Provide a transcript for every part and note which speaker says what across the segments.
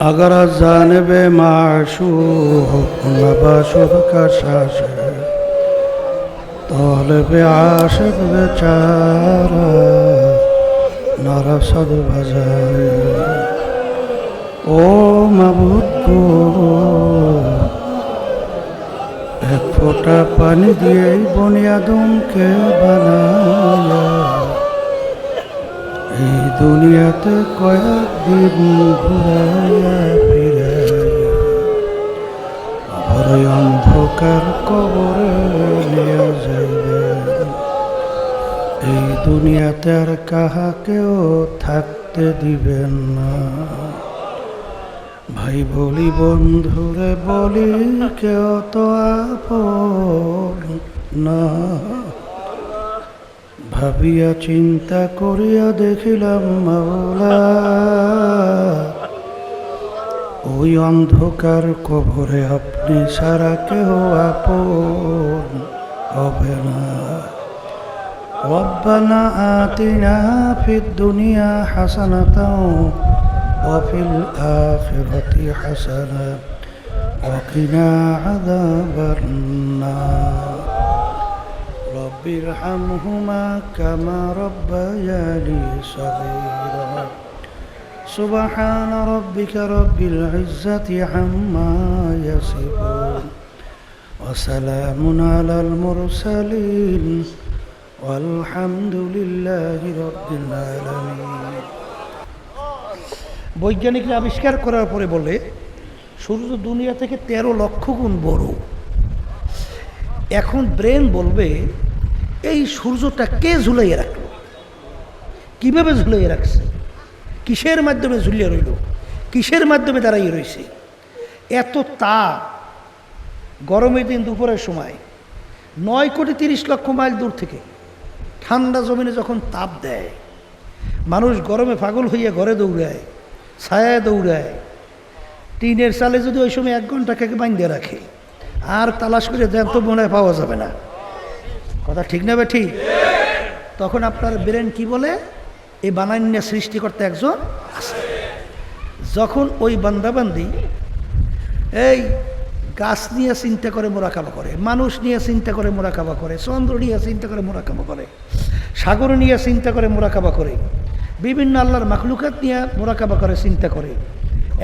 Speaker 1: اگر از جانب معشوق مباشوق کشش طالب عاشق بچارا نرسد بزای او مبود گو এক ফোঁটা পানি দিয়ে বুনিয়াদমকে বানায় এই দুনিয়াতে কয়েকদিন ঘুরাইয়া ফিরাইয়া অন্ধকার কবরে নিয়ে যাইবে। এই দুনিয়াতে আর কাহাকেও থাকতে দিবেন না। ভাই বলি বন্ধুরে বলি, কেউ তো আপন না। ভাবিয়া চিন্তা করিয়া দেখিলাম মাওলা ওই অন্ধকার কবরে আপনি সারা কেহ আপন হবে না ربنا آتنا في الدنيا حسنة وفي الآخرة حسنة وقنا عذاب النار رب ارحمهما كما ربياني صغيرا سبحان ربك رب العزة عما يصفون وسلام على المرسلين والحمد لله رب العالمين
Speaker 2: বৈজ্ঞানিকরা আবিষ্কার করার পরে বলে সূর্য দুনিয়া থেকে তেরো লক্ষ গুণ বড় এখন ব্রেন বলবে এই সূর্যটা কে ঝুলাইয়ে রাখল? কীভাবে ঝুলাইয়ে রাখছে? কিসের মাধ্যমে ঝুলিয়ে রইল? কিসের মাধ্যমে দাঁড়াইয়ে রয়েছে এত তাপ, গরমের দিন দুপুরের সময়, নয় কোটি তিরিশ লক্ষ মাইল দূর থেকে ঠান্ডা জমিনে যখন তাপ দেয়, মানুষ গরমে পাগল হইয়া ঘরে দৌড়ায়, ছায়ায় দৌড়ায়, টিনের চালে যদি ওই সময় এক ঘণ্টা কেকে বাঁধিয়ে রাখে, আর তালাশ করে দেন, তো মনে পাওয়া যাবে না। কথা ঠিক না ঠিক? তখন আপনার ব্রেন কি বলে? এই বানান্য সৃষ্টি করতে একজন আছে। যখন ওই বান্দাবান্দি এই গাছ নিয়ে চিন্তা করে মোরাকাবা করে, মানুষ নিয়ে চিন্তা করে মোরাকাবা করে, চন্দ্র নিয়ে চিন্তা করে মোরাকাবা করে, সাগর নিয়ে চিন্তা করে মোরাকাবা করে, বিভিন্ন আল্লাহর মাখলুকাত নিয়ে মোরাকাবা করে, চিন্তা করে।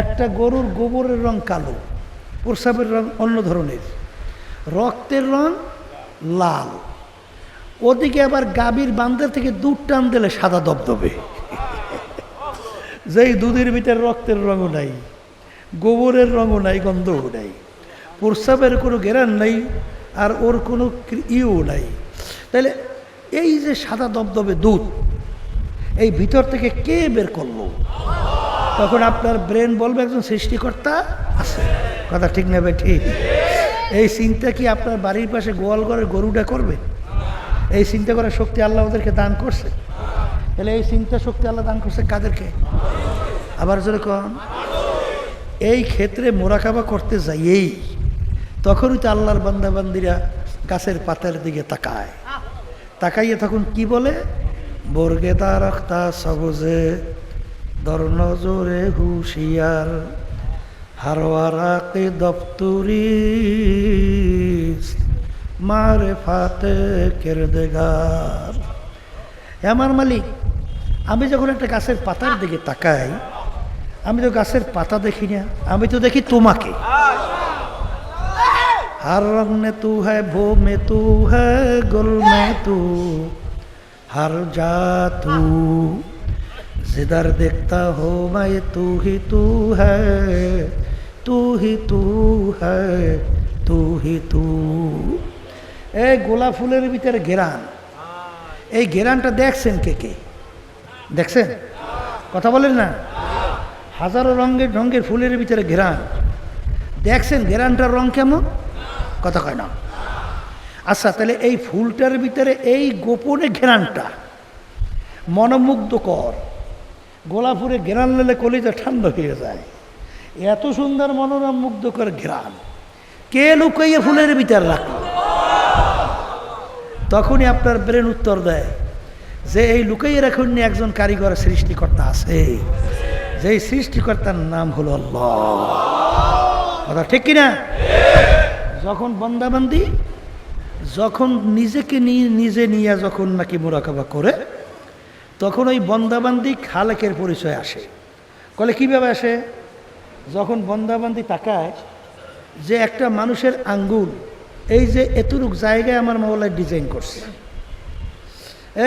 Speaker 2: একটা গরুর গোবরের রং কালো প্রসাবের রং অন্য ধরনের, রক্তের রং লাল। ওদিকে আবার গাভীর বান্দার থেকে দুধ টান দিলে সাদা দবদবে যেই দুধের ভিতরে রক্তের রঙও নাই, গোবরের রঙও নাই, গন্ধও নাই, প্রস্রাবের কোনো গেরান নাই, আর ওর কোনো ইও নাই। তাহলে এই যে সাদা দবদবে দুধ, এই ভিতর থেকে কে বের করল? তখন আপনার ব্রেন বলবে, একজন সৃষ্টিকর্তা আছে। কথা ঠিক নেবে ঠিক? এই চিন্তা কি আপনার বাড়ির পাশে গোয়াল ঘরের গরুটা করবে? এই চিন্তা করার শক্তি আল্লাহ ওদেরকে দান করছে। তাহলে এই চিন্তা শক্তি আল্লাহ দান করছে কাদেরকে? আবার যদি কন। এই ক্ষেত্রে মোরাকাবা করতে যাইয়েই তখনই তো আল্লাহর বান্দাবান্দিরা গাছের পাতার দিকে তাকায়। তাকাইয়ে তখন কি বলে? বর্গে রক্তা সবজে, দর নজরে হুশিয়ার হারওয়ারাকে দপ্তরি মারে ফাতে কেরদেগার আমার মালিক আমি যখন একটা গাছের পাতার দিকে তাকাই আমি তো গাছের পাতা দেখি না আমি তো দেখি তোমাকে हर रंग में तू है भो में तू है गुल में तू हर जा तू जिधर देखता हो मैं तू ही तू है तू ही तू है तू ही तू এই গোলাপ ফুলের ভিতরে ঘেরান এই ঘেরানটা দেখছেন কে কে? দেখছেন? কথা বলেন না? হাজারো রঙের রঙের ফুলের ভিতরে ঘেরান দেখছেন ঘেরানটার রং কেমন? কথা কয় না। আচ্ছা তাহলে এই ফুলটার ভিতরে এই গোপনে ঘেরানটা মনোমুগ্ধকর। গোলাপুরে ঘেরান নিলে কলিজা ঠান্ডা হয়ে যায়। এত সুন্দর মনোরম মুগ্ধকর ঘেরান কে লুকাইয়ে ফুলের ভিতর রাখল? তখনই আপনার ব্রেন উত্তর দেয় যে এই লুকাইয়ে রাখুন একজন কারিগর সৃষ্টিকর্তা আছে। যেই সৃষ্টিকর্তার নাম হলো আল্লাহ। কথা ঠিক কিনা? যখন বন্দাবান্দি, যখন নিজেকে নিয়ে নিজে নিয়ে যখন নাকি মোরাকাবা করে, তখন ওই বন্দাবান্দি খালেকের পরিচয় আসে। কলে কীভাবে আসে? যখন বন্দাবান্দি তাকায় যে একটা মানুষের আঙ্গুল এই যে এতটুক জায়গায় আমার মাওলায় ডিজাইন করছে।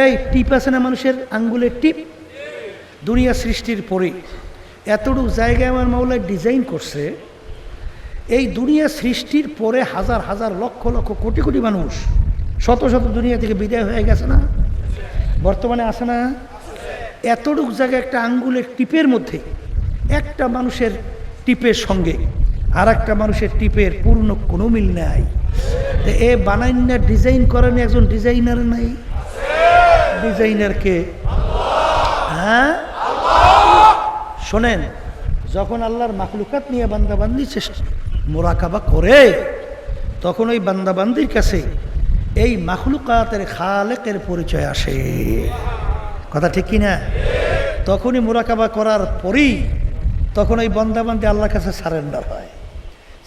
Speaker 2: এই টিপ আছে না মানুষের? আঙ্গুলের টিপ? দুনিয়া সৃষ্টির পরে এতটুক জায়গায় আমার মাওলায় ডিজাইন করছে, এই দুনিয়া সৃষ্টির পরে হাজার হাজার লক্ষ লক্ষ, কোটি কোটি মানুষ, শত শত দুনিয়া থেকে বিদায় হয়ে গেছে না? বর্তমানে আসে না? এতটুক জায়গায় একটা আঙ্গুলের টিপের মধ্যে একটা মানুষের টিপের সঙ্গে আর একটা মানুষের টিপের পূর্ণ কোনো মিল নাই। এ বানাইনা ডিজাইন করেন একজন ডিজাইনার নাই। ডিজাইনারকে হ্যাঁ? শোনেন, যখন আল্লাহর মাকলুকাত নিয়ে বান্দাবান্দি মোরাকাবা করে, তখন ওই বান্দাবান্দির কাছে এই মাখলুকাতের খালেকের পরিচয় আসে। কথা ঠিক কিনা তখনই মোরাকাবা করার পরেই তখন ওই বন্দাবান্দি আল্লাহর কাছে সারেন্ডার হয়।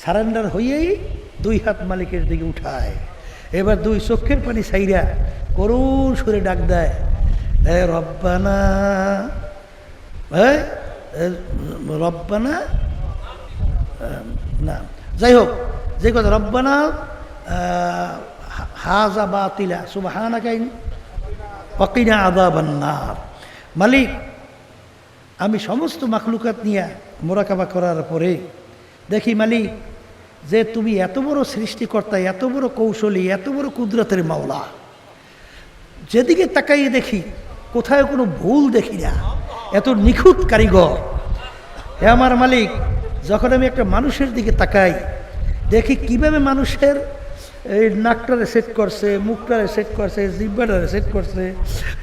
Speaker 2: সারেন্ডার হয়েই দুই হাত মালিকের দিকে উঠায়। এবার দুই চোখের পানি সাইরা করুণ সুরে ডাক দেয়, এ রব্বানা রব্বানা না, যাই হোক, যে কথা, রব্বানা হাজা বাতিলা সুবাহানা কাইন অকিনা আদা বান্নার মালিক, আমি সমস্ত মাখলুকাত নিয়ে মোরাকাবা করার পরে দেখি মালিক যে তুমি এত বড় সৃষ্টিকর্তা, এত বড় কৌশলী, এত বড় কুদরতের মাওলা। যেদিকে তাকাইয়ে দেখি, কোথায় কোনো ভুল দেখি না। এত নিখুঁত কারিগর। হে আমার মালিক, যখন আমি একটা মানুষের দিকে তাকাই, দেখি কীভাবে মানুষের এই নাকটারে সেট করছে, মুখটারে সেট করছে, জিব্বাটারে সেট করছে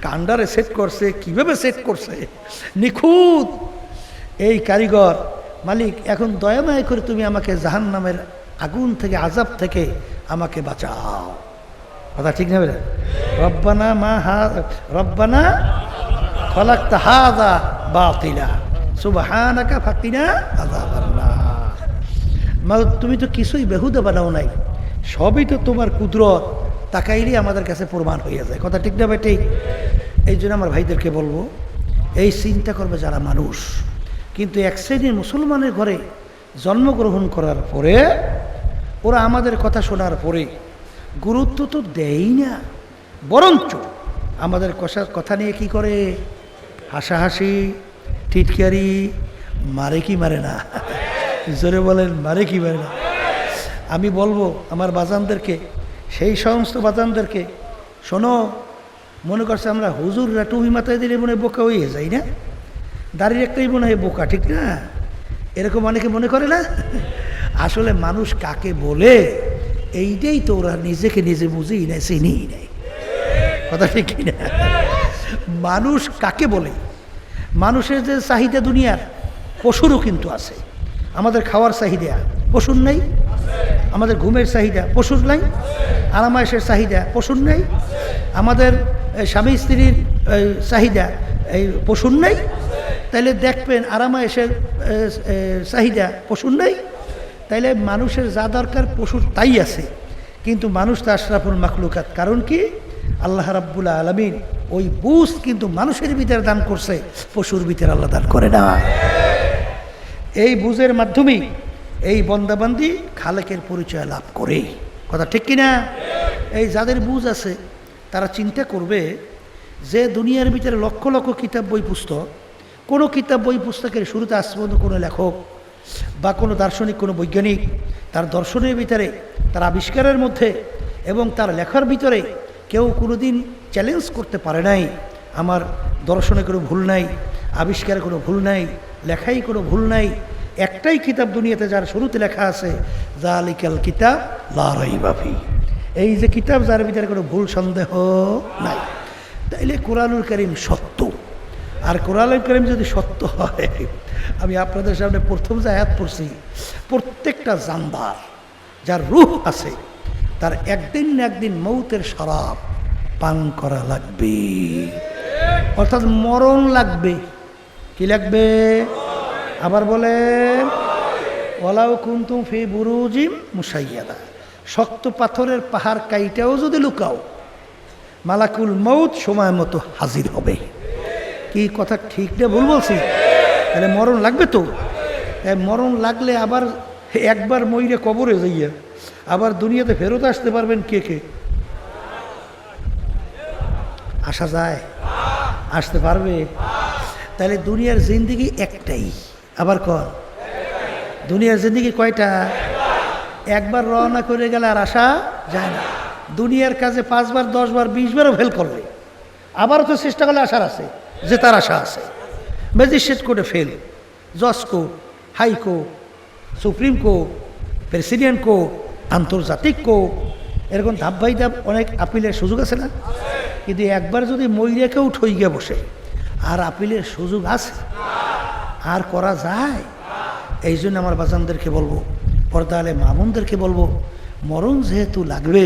Speaker 2: কান্ডারে সেট করছে, কীভাবে সেট করছে। নিখুঁত এই কারিগর মালিক, এখন দয়াময় করে তুমি আমাকে জাহান নামের আগুন থেকে আজাব থেকে আমাকে বাঁচাও। কথা ঠিক নেবে রব্বানা মা হা, রব্বানা খলাক্তা হাদা বাতিলা, সুবহানাকা ফাকিনা আযাবান্নার। মা, তুমি তো কিছুই বেহুদা বানাও নাই। সবই তো তোমার কুদরত, তাকাইলেই আমাদের কাছে প্রমাণ হয়ে যায়। কথা ঠিক না ভাই ঠিক এই জন্য আমার ভাইদেরকে বলব, এই চিন্তা করবে যারা মানুষ। কিন্তু এক শ্রেণির মুসলমানের ঘরে জন্মগ্রহণ করার পরে, ওরা আমাদের কথা শোনার পরে গুরুত্ব তো দেয়ই না। বরঞ্চ আমাদের কষা কথা নিয়ে কি করে? হাসাহাসি, টিটকারি, মারে কি মারে না? জোরে বলেন, মারে কি মারে না? আমি বলব, আমার বাজানদেরকে, সেই সমস্ত বাজানদেরকে, শোনো, মনে করছে আমরা হুজুররা টুপি মাথায় দিলে মনে বোকা হয়ে যাই না? দাঁড়িয়ে একটাই মনে হয় বোকা, ঠিক না? এরকম অনেকে মনে করে না? আসলে মানুষ কাকে বলে, এইটাই তো ওরা নিজেকে নিজে বুঝেই নেয়, চিনিই নেয়। কথা ঠিক না মানুষ কাকে বলে? মানুষের যে চাহিদা দুনিয়ার, পশুরও কিন্তু আছে। আমাদের খাওয়ার চাহিদা, পশুর নেই। আমাদের ঘুমের চাহিদা, পশুর নাই। আরামায়েশের চাহিদা, পশুর নেই। আমাদের স্বামী স্ত্রীর চাহিদা, এই, পশুর নেই। তাইলে দেখবেন আরামায়েশের চাহিদা পশুর নেই, তাইলে মানুষের যা দরকার পশুর তাই আছে। কিন্তু মানুষ তো আশরাফুল মাখলুকাত, কারণ কি? আল্লাহ রাব্বুল আলমিন ওই বুঝ কিন্তু মানুষের ভিতরে দান করছে, পশুর ভিতরে আল্লাহ দান করে না। এই বুঝের মাধ্যমেই এই বন্দাবান্দি খালেকের পরিচয় লাভ করে। কথা ঠিক কিনা? এই যাদের বুঝ আছে, তারা চিন্তা করবে যে দুনিয়ার ভিতরে লক্ষ লক্ষ কিতাব বই পুস্তক কোনো কিতাব, বই, পুস্তকের শুরুতে আজ পর্যন্ত কোনো লেখক বা কোনো দার্শনিক, কোনো বৈজ্ঞানিক তার দর্শনের ভিতরে, তার আবিষ্কারের মধ্যে এবং তার লেখার ভিতরে কেউ কোনোদিন চ্যালেঞ্জ করতে পারে নাই। আমার দর্শনে কোনো ভুল নাই, আবিষ্কারে কোনো ভুল নাই, লেখাই কোনো ভুল নাই। একটাই কিতাব দুনিয়াতে যার শুরুতে লেখা আছে যা জালিকাল কিতাব লারাই বাফি এই যে কিতাব, যার ভিতরে কোনো ভুল, সন্দেহ নাই। তাইলে কোরআনুল করিম সত্য আর কোরআনুল করিম যদি সত্য হয়, আমি আপনাদের সামনে প্রথম যে আয়াত পড়ছি, প্রত্যেকটা জানদার যার রূহ আছে, তার একদিন না একদিন মৌতের শরাব পান করা লাগবে। অর্থাৎ মরণ লাগবে। কি লাগবে? আবার বলে ওলাও কুন্তুম ফি বুরুজিম মুসাইয়াদা। শক্ত পাথরের পাহাড় কাইটাও যদি লুকাও, মালাকুল মৌত সময় মতো হাজির হবে। কি কথা ঠিক না ভুল বলছি? তাহলে মরণ লাগবে তো? মরণ লাগলে আবার একবার মইরে কবরে যাইয়া আবার দুনিয়াতে ফেরত আসতে পারবেন কে কে? আসা যায়। আসতে পারবে। তাহলে দুনিয়ার জিন্দিগি একটাই। আবার কর। দুনিয়ার জিন্দিগি কয়টা? একবার রওনা করে গেলে আর আসা যায় না। দুনিয়ার কাজে পাঁচবার, দশবার, বিশবারও ফেল করলে। আবারও তো চেষ্টা করলে আসার আছে। যে তার আশা আছে। ম্যাজিস্ট্রেট কোর্টে ফেল জজ court high court supreme court president court আন্তর্জাতিক কোর্ট এরকম ধাপ বাই ধাপ অনেক আপিলের সুযোগ আছে না? কিন্তু একবার যদি মইরে কেউ ঠই গিয়ে বসে, আর আপিলের সুযোগ আছে, আর করা যায়, এই জন্য আমার বাজানদেরকে বলব, পর্দা আলে মামুনদেরকে বলব, মরণ যেহেতু লাগবে,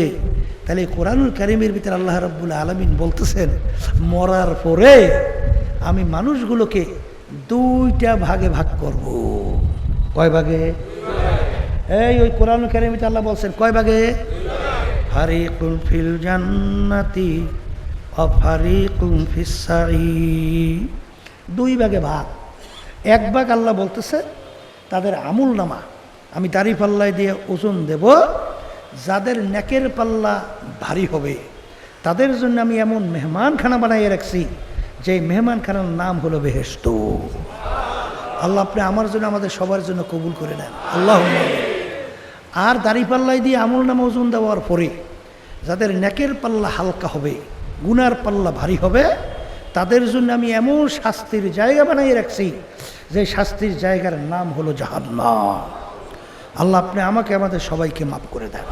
Speaker 2: তাহলে কোরআনুল কারিমের ভিতরে আল্লাহ রব্বুল আলমিন বলতেছেন, মরার পরে আমি মানুষগুলোকে দুইটা ভাগে ভাগ করব। কয় ভাগে? এই ওই কোরআন ভিতরে আল্লাহ বলছেন, কয় ভাগে? ফারিকুল ফিল জান্নাতি অফারিকুম ফিসাই দুই ভাগে ভাগ। এক ভাগ আল্লাহ বলতেছে, তাদের আমুল নামা, আমি দাড়ি পাল্লায় দিয়ে ওজন দেব, যাদের নেকের পাল্লা ভারী হবে, তাদের জন্য আমি এমন মেহমানখানা বানাইয়ে রাখছি যে মেহমানখানার নাম হলো বেহেস্ত আল্লাহ আপনি আমার জন্য, আমাদের সবার জন্য কবুল করে নেন। আল্লাহ আর দাড়ি পাল্লায় দিয়ে আমল নামা ওজন দেওয়ার পরে যাদের নেকের পাল্লা হালকা হবে, গুনার পাল্লা ভারী হবে, তাদের জন্য আমি এমন শাস্তির জায়গা বানিয়ে রাখছি যে শাস্তির জায়গার নাম হলো জাহান্নাম। আল্লাহ আপনি আমাকে, আমাদের সবাইকে মাফ করে দেন।